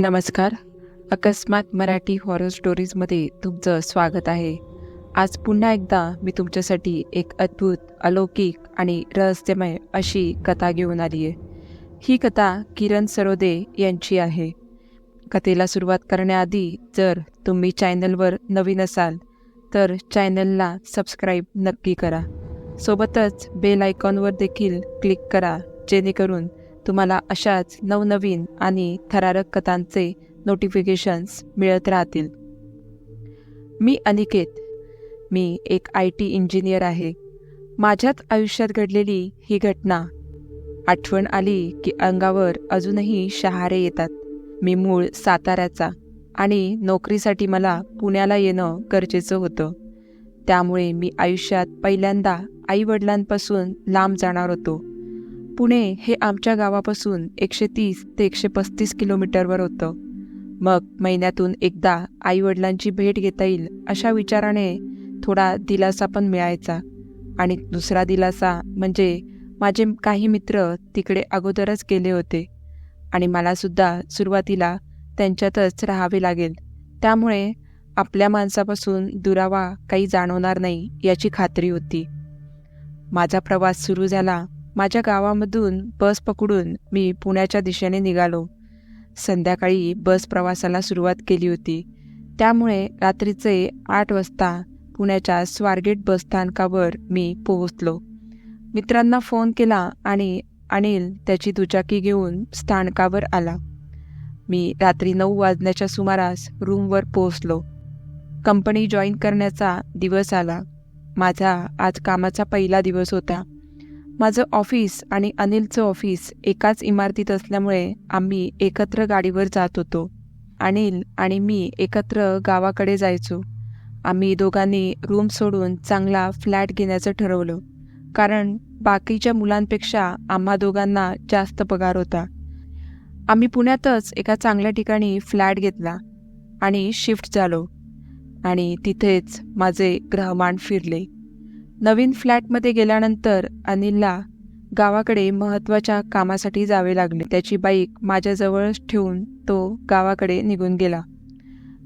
नमस्कार. अकस्मात मराठी हॉरर स्टोरीजमध्ये तुमचं स्वागत आहे. आज पुन्हा एकदा मी तुमच्यासाठी एक अद्भुत अलौकिक आणि रहस्यमय अशी कथा घेऊन आली आहे ही कथा किरण सरोदे यांची आहे. कथेला सुरुवात करण्याआधी जर तुम्ही चॅनलवर नवीन असाल तर चॅनलला सबस्क्राईब नक्की करा. सोबतच बेल आयकॉनवर देखील क्लिक करा जेणेकरून तुम्हाला अशाच नवनवीन आणि थरारक कथांचे नोटिफिकेशन्स मिळत राहतील. मी अनिकेत. मी एक आय टी इंजिनियर आहे. माझ्यात आयुष्यात घडलेली ही घटना. आठवण आली की अंगावर अजूनही शहारे येतात. मी मूळ साताऱ्याचा आणि नोकरीसाठी मला पुण्याला येणं गरजेचं होतं. त्यामुळे मी आयुष्यात पहिल्यांदा आईवडिलांपासून लांब जाणार होतो. पुणे हे आमच्या गावापासून एकशे तीस ते एकशे पस्तीस किलोमीटरवर होतं. मग महिन्यातून एकदा आईवडिलांची भेट घेता येईल अशा विचाराने थोडा दिलासा पण मिळायचा. आणि दुसरा दिलासा म्हणजे माझे काही मित्र तिकडे अगोदरच गेले होते. आणि मलासुद्धा सुरुवातीला त्यांच्यातच राहावे लागेल. त्यामुळे आपल्या माणसापासून दुरावा काही जाणवणार नाही याची खात्री होती. माझा प्रवास सुरू झाला माझ्या गावामधून बस पकडून मी पुण्याच्या दिशेने निघालो. संध्याकाळी बस प्रवासाला सुरुवात केली होती. त्यामुळे रात्रीचे आठ वाजता पुण्याच्या स्वारगेट बसस्थानकावर मी पोहोचलो. मित्रांना फोन केला आणि अनिल त्याची दुचाकी घेऊन स्थानकावर आला. मी रात्री नऊ वाजण्याच्या सुमारास रूमवर पोहोचलो. कंपनी जॉईन करण्याचा दिवस आला. माझा आज कामाचा पहिला दिवस होता. माझं ऑफिस आणि अनिलचं ऑफिस एकाच इमारतीत असल्यामुळे आम्ही एकत्र गाडीवर जात होतो. अनिल आणि मी एकत्र गावाकडे जायचो. आम्ही दोघांनी रूम सोडून चांगला फ्लॅट घेण्याचं ठरवलं. कारण बाकीच्या मुलांपेक्षा आम्हा दोघांना जास्त पगार होता. आम्ही पुण्यातच एका चांगल्या ठिकाणी फ्लॅट घेतला आणि शिफ्ट झालो. आणि तिथेच माझे ग्रहमान फिरले. नवीन फ्लॅटमध्ये गेल्यानंतर अनिलला गावाकडे महत्त्वाच्या कामासाठी जावे लागले. त्याची बाईक माझ्याजवळच ठेवून तो गावाकडे निघून गेला.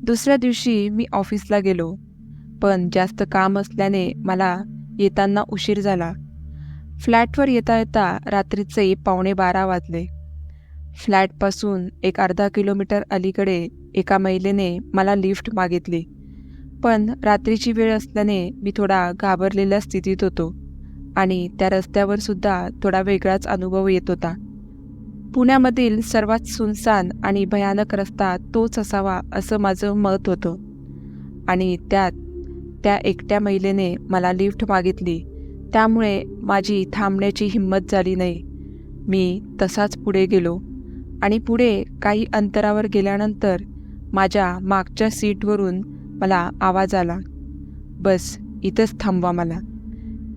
दुसऱ्या दिवशी मी ऑफिसला गेलो पण जास्त काम असल्याने मला येताना उशीर झाला. फ्लॅटवर येता येता रात्रीचे पावणे बारा वाजले. फ्लॅटपासून एक अर्धा किलोमीटर अलीकडे एका महिलेने मला लिफ्ट मागितली. पण रात्रीची वेळ असल्याने मी थोडा घाबरलेल्या स्थितीत होतो आणि त्या रस्त्यावर सुद्धा थोडा वेगळाच अनुभव येत होता. पुण्यामधील सर्वात सुनसान आणि भयानक रस्ता तोच असावा असं माझं मत होतं. आणि त्यात त्या एकट्या महिलेने मला लिफ्ट मागितली. त्यामुळे माझी थांबण्याची हिंमत झाली नाही. मी तसाच पुढे गेलो आणि पुढे काही अंतरावर गेल्यानंतर माझ्या मागच्या सीटवरून मला आवाज आला. बस इथंच थांबवा मला.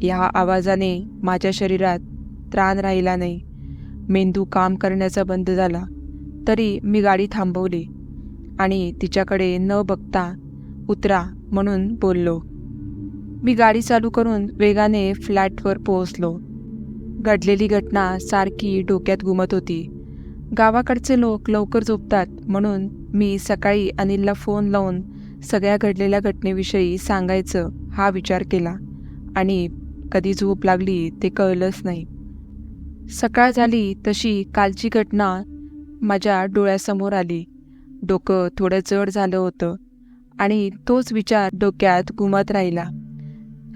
या आवाजाने माझ्या शरीरात त्राण राहिला नाही. मेंदू काम करण्याचा बंद झाला. तरी मी गाडी थांबवली आणि तिच्याकडे न बघता उतरा म्हणून बोललो. मी गाडी चालू करून वेगाने फ्लॅटवर पोहोचलो. घडलेली घटना सारखी डोक्यात घुमत होती. गावाकडचे लोक लवकर झोपतात म्हणून मी सकाळी अनिलला फोन लावून सगळ्या घडलेल्या घटनेविषयी सांगायचं हा विचार केला. आणि कधी झोप लागली ते कळलंच नाही. सकाळ झाली तशी कालची घटना माझ्या डोळ्यासमोर आली. डोकं थोडं जड झालं होतं आणि तोच विचार डोक्यात घुमत राहिला.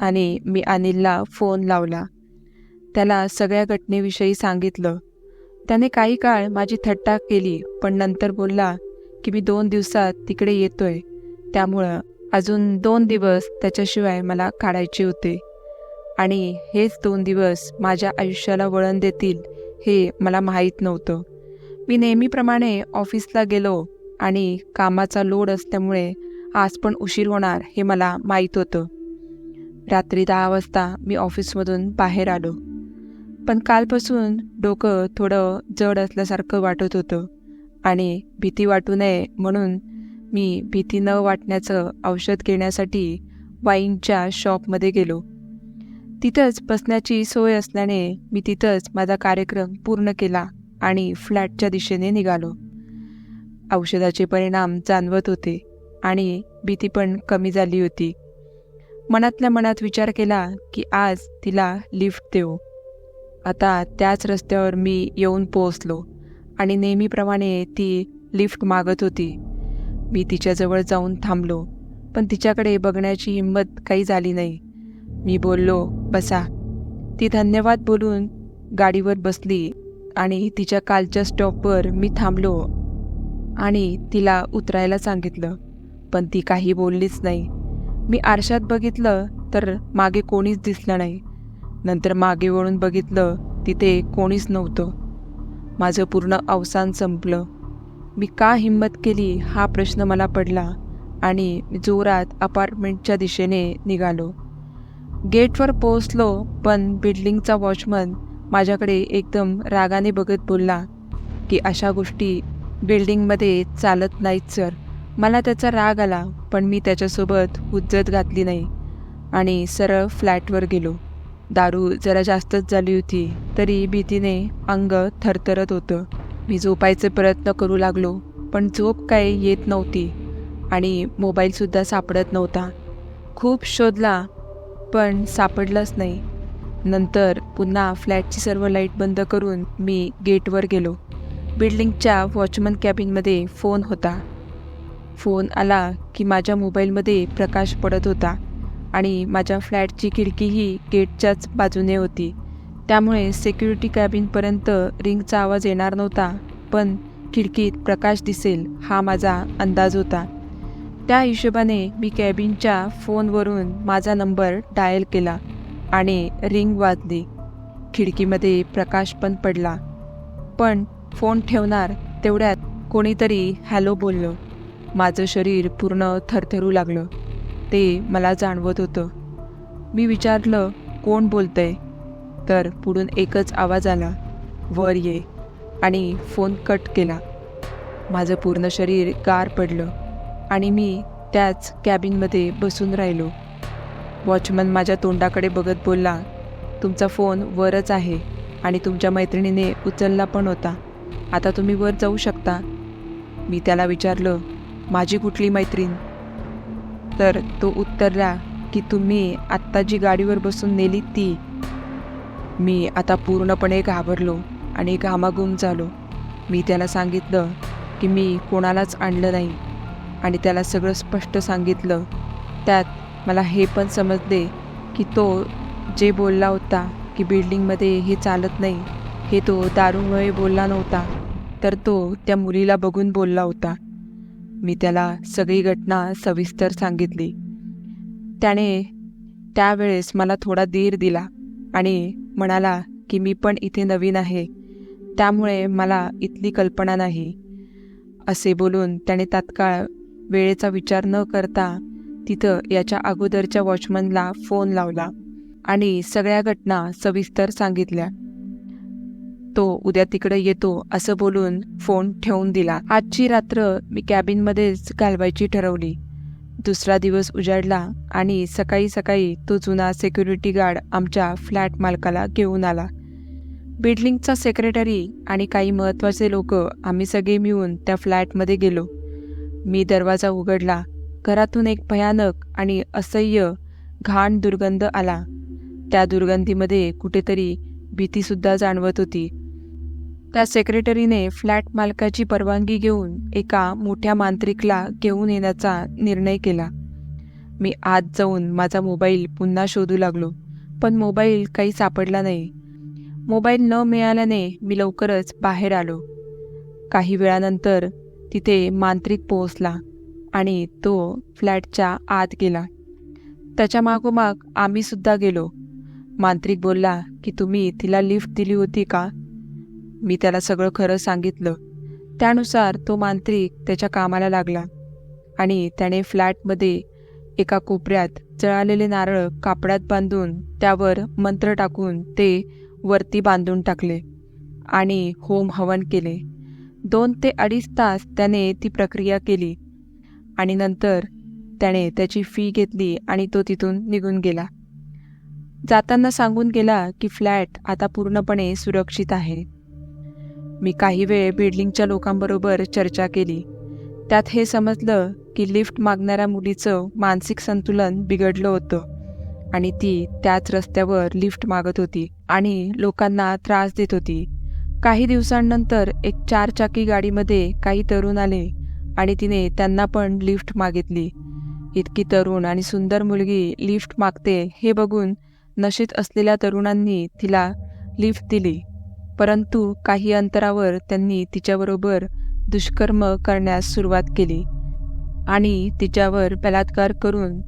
आणि मी अनिलला फोन लावला. त्याला सगळ्या घटनेविषयी सांगितलं. त्याने काही काळ माझी थट्टा केली पण नंतर बोलला की मी दोन दिवसात तिकडे येतोय. त्यामुळं अजून दोन दिवस त्याच्याशिवाय मला काढायचे होते. आणि हेच दोन दिवस माझ्या आयुष्याला वळण देतील हे मला माहीत नव्हतं. मी नेहमीप्रमाणे ऑफिसला गेलो आणि कामाचा लोड असल्यामुळे आज पण उशीर होणार हे मला माहीत होतं. रात्री दहा वाजता मी ऑफिसमधून बाहेर आलो. पण कालपासून डोकं थोडं जड असल्यासारखं वाटत होतं आणि भीती वाटू नये म्हणून मी भीती न वाटण्याचं औषध घेण्यासाठी वाईनच्या शॉपमध्ये गेलो. तिथंच बसण्याची सोय असल्याने मी तिथंच माझा कार्यक्रम पूर्ण केला आणि फ्लॅटच्या दिशेने निघालो. औषधाचे परिणाम जाणवत होते आणि भीती पण कमी झाली होती. मनातल्या मनात विचार केला की आज तिला लिफ्ट देऊ. आता त्याच रस्त्यावर मी येऊन पोहोचलो आणि नेहमीप्रमाणे ती लिफ्ट मागत होती. मी तिच्याजवळ जाऊन थांबलो पण तिच्याकडे बघण्याची हिंमत काही झाली नाही. मी बोललो बसा. ती धन्यवाद बोलून गाडीवर बसली आणि तिच्या कालच्या स्टॉपवर मी थांबलो आणि तिला उतरायला सांगितलं पण ती काही बोललीच नाही. मी आरशात बघितलं तर मागे कोणीच दिसलं नाही. नंतर मागे वळून बघितलं तिथे कोणीच नव्हतं. माझं पूर्ण अवसान संपलं. मी का हिंमत केली हा प्रश्न मला पडला आणि मी जोरात अपार्टमेंटच्या दिशेने निघालो. गेटवर पोहोचलो पण बिल्डिंगचा वॉचमन माझ्याकडे एकदम रागाने बघत बोलला की अशा गोष्टी बिल्डिंगमध्ये चालत नाहीत सर. मला त्याचा राग आला पण मी त्याच्यासोबत हुज्जत घातली नाही आणि सरळ फ्लॅटवर गेलो. दारू जरा जास्तच झाली होती तरी भीतीने अंग थरथरत होतं. मी झोपायचे प्रयत्न करू लागलो पण झोप काय येत नव्हती आणि मोबाईलसुद्धा सापडत नव्हता. खूप शोधला पण सापडलाच नाही. नंतर पुन्हा फ्लॅटची सर्व लाइट बंद करून मी गेटवर गेलो. बिल्डिंगच्या वॉचमन कॅबिनमध्ये फोन होता. फोन आला की माझ्या मोबाईलमध्ये प्रकाश पडत होता आणि माझ्या फ्लॅटची खिडकीही गेटच्याच बाजूने होती. त्यामुळे सिक्युरिटी कॅबिनपर्यंत रिंगचा आवाज येणार नव्हता पण खिडकीत प्रकाश दिसेल हा माझा अंदाज होता. त्या हिशोबाने मी कॅबिनच्या फोनवरून माझा नंबर डायल केला आणि रिंग वाजली. खिडकीमध्ये प्रकाश पण पडला. पण फोन ठेवणार तेवढ्यात कोणीतरी हॅलो बोललं. माझं शरीर पूर्ण थरथरू लागलं. ते मला जाणवत होतं. मी विचारलं कोण बोलतंय? तर पुढून एकच आवाज आला वर ये. आणि फोन कट केला. माझं पूर्ण शरीर गार पडलं आणि मी त्याच कॅबिनमध्ये बसून राहिलो. वॉचमन माझ्या तोंडाकडे बघत बोलला तुमचा फोन वरच आहे आणि तुमच्या मैत्रिणीने उचलला पण होता. आता तुम्ही वर जाऊ शकता. मी त्याला विचारलं माझी कुठली मैत्रीण? तर तो उत्तरला की तुम्ही आत्ता जी गाडीवर बसून नेली ती मी आता पूर्णपणे घाबरलो आणि घामाघूम झालो. मी त्याला सांगितलं की मी कोणालाच आणलं नाही आणि त्याला सगळं स्पष्ट सांगितलं. त्यात मला हे पण समजले की तो जे बोलला होता की बिल्डिंगमध्ये हे चालत नाही हे तो दारूमुळे बोलला नव्हता तर तो त्या मुलीला बघून बोलला होता. मी त्याला सगळी घटना सविस्तर सांगितली. त्याने त्यावेळेस मला थोडा धीर दिला. आणि म्हणाला की मी पण इथे नवीन आहे. त्यामुळे मला इथली कल्पना नाही. असे बोलून त्याने तात्काळ वेळेचा विचार न करता तिथं याच्या अगोदरच्या वॉचमनला फोन लावला आणि सगळ्या घटना सविस्तर सांगितल्या. तो उद्या तिकडे येतो असं बोलून फोन ठेवून दिला. आजची रात्र मी कॅबिनमध्येच घालवायची ठरवली. दुसरा दिवस उजाडला आणि सकाळी सकाळी तो जुना सेक्युरिटी गार्ड आमच्या फ्लॅट मालकाला घेऊन आला. बिल्डिंगचा सेक्रेटरी आणि काही महत्त्वाचे लोक आम्ही सगळे मिळून त्या फ्लॅटमध्ये गेलो. मी दरवाजा उघडला. घरातून एक भयानक आणि असह्य घाण दुर्गंध आला. त्या दुर्गंधीमध्ये कुठेतरी भीतीसुद्धा जाणवत होती. त्या सेक्रेटरीने फ्लॅट मालकाची परवानगी घेऊन एका मोठ्या मांत्रिकला घेऊन येण्याचा निर्णय केला. मी आत जाऊन माझा मोबाईल पुन्हा शोधू लागलो पण मोबाईल काही सापडला नाही. मोबाईल न मिळाल्याने मी लवकरच बाहेर आलो. काही वेळानंतर तिथे मांत्रिक पोहोचला आणि तो फ्लॅटच्या आत गेला. त्याच्या मागोमाग आम्हीसुद्धा गेलो. मांत्रिक बोलला की तुम्ही तिला लिफ्ट दिली होती का? मी त्याला सगळं खरं सांगितलं. त्यानुसार तो मांत्रिक त्याच्या कामाला लागला आणि त्याने फ्लॅटमध्ये एका कोपऱ्यात जळालेले नारळ कापडात बांधून त्यावर मंत्र टाकून ते वरती बांधून टाकले आणि होम हवन केले. दोन ते अडीच तास त्याने ती प्रक्रिया केली आणि नंतर त्याने त्याची फी घेतली आणि तो तिथून निघून गेला. जाताना सांगून गेला की फ्लॅट आता पूर्णपणे सुरक्षित आहे. मी काही वेळ बिल्डिंगच्या लोकांबरोबर चर्चा केली. त्यात हे समजलं की लिफ्ट मागणाऱ्या मुलीचं मानसिक संतुलन बिघडलं होतं आणि ती त्याच रस्त्यावर लिफ्ट मागत होती आणि लोकांना त्रास देत होती. काही दिवसांनंतर एक चारचाकी गाडीमध्ये काही तरुण आले आणि तिने त्यांना पण लिफ्ट मागितली. इतकी तरुण आणि सुंदर मुलगी लिफ्ट मागते हे बघून नशेत असलेल्या तरुणांनी तिला लिफ्ट दिली. परंतु काही अंतरावर त्यांनी तिच्याबरोबर दुष्कर्म करण्यास सुरुवात केली. आणि तिच्यावर बलात्कार करून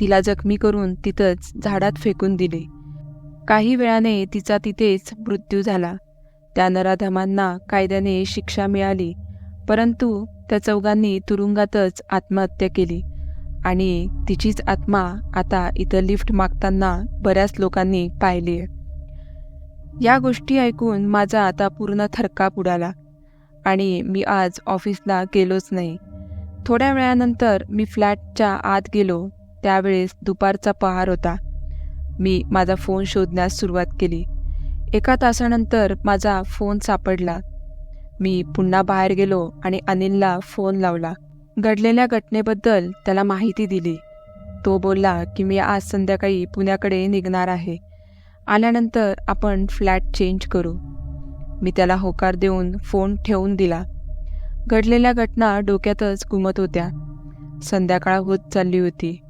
तिला जखमी करून तिथंच झाडात फेकून दिले. काही वेळाने तिचा तिथेच मृत्यू झाला. त्या नराधमांना कायद्याने शिक्षा मिळाली परंतु त्या चौघांनी तुरुंगातच आत्महत्या केली. आणि तिचीच आत्मा आता इथं लिफ्ट मागताना बऱ्याच लोकांनी पाहिली या गोष्टी ऐकून माझा आता पूर्ण थरकाप उडाला आणि मी आज ऑफिसला गेलोच नाही. थोड्या वेळानंतर मी फ्लॅटच्या आत गेलो. त्यावेळेस दुपारचा पहार होता. मी माझा फोन शोधण्यास सुरुवात केली. एका तासानंतर माझा फोन सापडला. मी पुन्हा बाहेर गेलो आणि अनिलला फोन लावला. घडलेल्या घटनेबद्दल त्याला माहिती दिली. तो बोलला की मी आज संध्याकाळी पुण्याकडे निघणार आहे. आल्यानंतर आपण फ्लॅट चेंज करू. मी त्याला होकार देऊन फोन ठेवून दिला. घडलेल्या घटना डोक्यातच घुमत होत्या. संध्याकाळ होत चालली होती.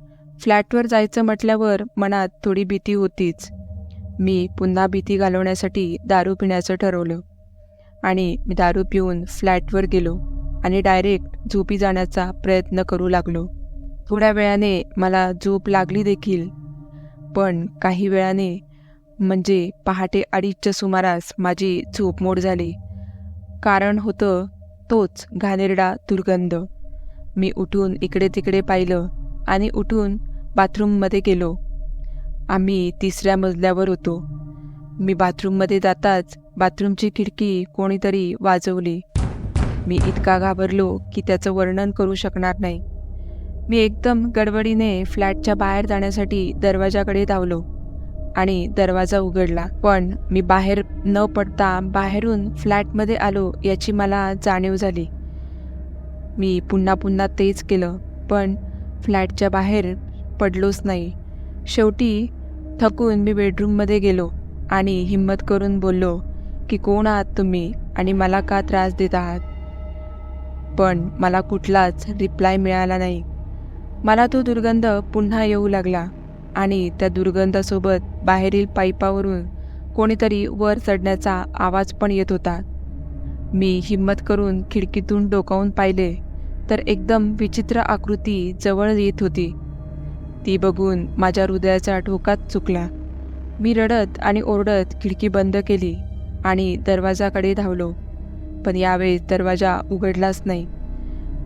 फ्लॅटवर जायचं म्हटल्यावर मनात थोडी भीती होतीच. मी पुन्हा भीती घालवण्यासाठी दारू पिण्याचं ठरवलं. आणि मी दारू पिऊन फ्लॅटवर गेलो आणि डायरेक्ट झोपी जाण्याचा प्रयत्न करू लागलो. थोड्या वेळाने मला झोप लागली देखील. पण काही वेळाने म्हणजे पहाटे अडीचच्या सुमारास माझी झोप मोड झाली. कारण होतं तोच घाणेरडा दुर्गंध. मी उठून इकडे तिकडे पाहिलं आणि उठून बाथरूममध्ये गेलो. आम्ही तिसऱ्या मजल्यावर होतो. मी बाथरूममध्ये जाताच बाथरूमची खिडकी कोणीतरी वाजवली. मी इतका घाबरलो की त्याचं वर्णन करू शकणार नाही. मी एकदम गडबडीने फ्लॅटच्या बाहेर जाण्यासाठी दरवाजाकडे धावलो. आणि दरवाजा उघडला. पण मी बाहेर न पडता बाहेरून फ्लॅटमध्ये आलो याची मला जाणीव झाली. मी पुन्हा पुन्हा तेच केलं पण फ्लॅटच्या बाहेर पडलोच नाही. शेवटी थकून मी बेडरूममध्ये गेलो आणि हिंमत करून बोललो की कोण आहात तुम्ही आणि मला का त्रास देत आहात? पण मला कुठलाच रिप्लाय मिळाला नाही. मला तो दुर्गंध पुन्हा येऊ लागला. आणि त्या दुर्गंधासोबत बाहेरील पाईपावरून कोणीतरी वर चढण्याचा आवाज पण येत होता. मी हिंमत करून खिडकीतून डोकावून पाहिले तर एकदम विचित्र आकृती जवळ येत होती. ती बघून माझ्या हृदयाचा ठोकाच चुकला. मी रडत आणि ओरडत खिडकी बंद केली आणि दरवाजाकडे धावलो पण यावेळेस दरवाजा उघडलाच नाही.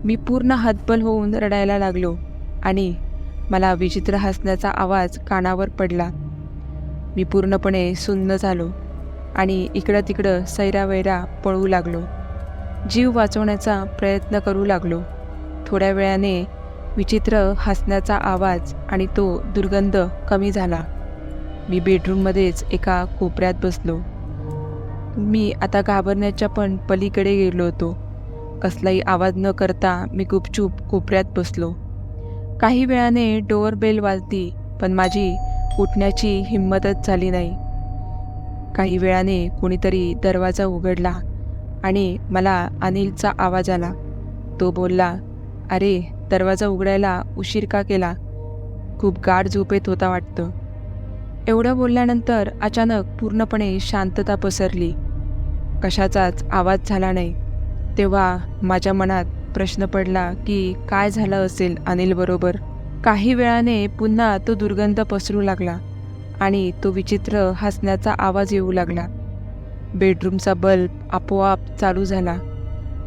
मी पूर्ण हतबल होऊन रडायला लागलो आणि मला विचित्र हसण्याचा आवाज कानावर पडला. मी पूर्णपणे सुन्न झालो आणि इकडं तिकडं सैरावैरा पळू लागलो. जीव वाचवण्याचा प्रयत्न करू लागलो. थोड्या वेळाने विचित्र हसण्याचा आवाज आणि तो दुर्गंध कमी झाला. मी बेडरूममध्येच एका कोपऱ्यात बसलो. मी आता घाबरण्याच्या पण पलीकडे गेलो होतो. कसलाही आवाज न करता मी गुपचूप कोपऱ्यात बसलो. काही वेळाने डोअर बेल वाजली पण माझी उठण्याची हिंमतच झाली नाही. काही वेळाने कोणीतरी दरवाजा उघडला आणि मला अनिलचा आवाज आला. तो बोलला अरे दरवाजा उघडायला उशीर का केला? खूप गाढ झोपेत होता वाटतं. एवढं बोलल्यानंतर अचानक पूर्णपणे शांतता पसरली. कशाचाच आवाज झाला नाही. तेव्हा माझ्या मनात प्रश्न पडला की काय झालं असेल अनिलबरोबर काही वेळाने पुन्हा तो दुर्गंध पसरू लागला आणि तो विचित्र हसण्याचा आवाज येऊ लागला. बेडरूमचा बल्ब आपोआप चालू झाला.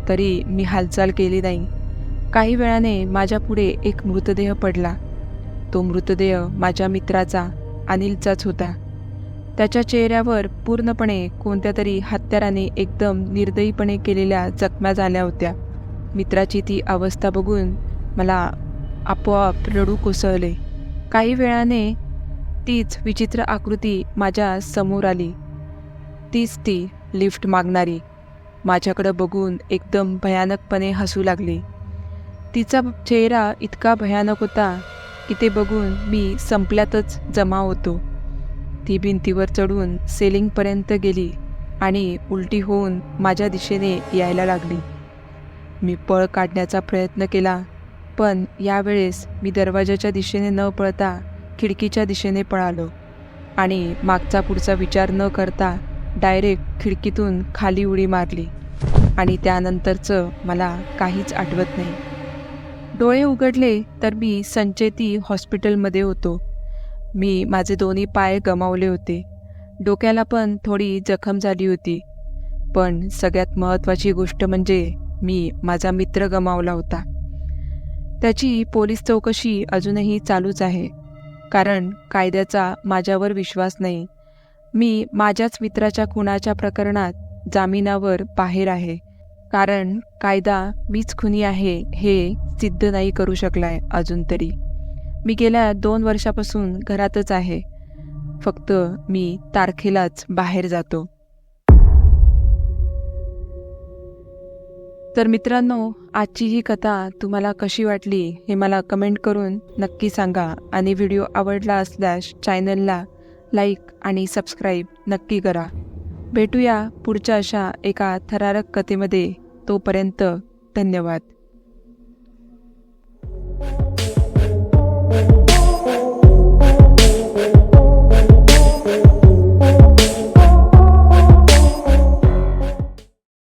तरी मी हालचाल केली नाही. काही वेळाने माझ्यापुढे एक मृतदेह पडला. तो मृतदेह माझ्या मित्राचा अनिलचाच होता. त्याच्या चेहऱ्यावर पूर्णपणे कोणत्या तरी हत्याराने एकदम निर्दयीपणे केलेल्या जखम्या झाल्या होत्या. मित्राची ती अवस्था बघून मला आपोआप रडू कोसळले. काही वेळाने तीच विचित्र आकृती माझ्यासमोर आली. तीच ती लिफ्ट मागणारी. माझ्याकडं बघून एकदम भयानकपणे हसू लागली. तिचा चेहरा इतका भयानक होता की ते बघून मी संपल्यातच जमा होतो. ती भिंतीवर चढून सेलिंगपर्यंत गेली आणि उलटी होऊन माझ्या दिशेने यायला लागली. मी पळ काढण्याचा प्रयत्न केला पण यावेळेस मी दरवाजाच्या दिशेने न पळता खिडकीच्या दिशेने पळालो आणि मागचा पुढचा विचार न करता डायरेक्ट खिडकीतून खाली उडी मारली आणि त्यानंतरचं मला काहीच आठवत नाही. डोळे उघडले तर मी संचेती हॉस्पिटलमध्ये होतो. मी माझे दोन्ही पाय गमावले होते. डोक्याला पण थोडी जखम झाली होती. पण सगळ्यात महत्त्वाची गोष्ट म्हणजे मी माझा मित्र गमावला होता. त्याची पोलीस चौकशी अजूनही चालूच आहे. कारण कायद्याचा माझ्यावर विश्वास नाही. मी माझ्याच मित्राच्या खुनाच्या प्रकरणात जामिनावर बाहेर आहे. कारण कायदा मीच खुनी आहे हे सिद्ध नाही करू शकलाय अजून तरी. मी गेल्या दोन वर्षापासून घरातच आहे. फक्त मी तारखेलाच बाहेर जातो. तर मित्रांनो आजची ही कथा तुम्हाला कशी वाटली हे मला कमेंट करून नक्की सांगा आणि व्हिडिओ आवडला असल्यास चॅनलला लाईक आणि सबस्क्राईब नक्की करा. भेटूया पुढच्या अशा एका थरारक कथेमध्ये. तोपर्यंत धन्यवाद.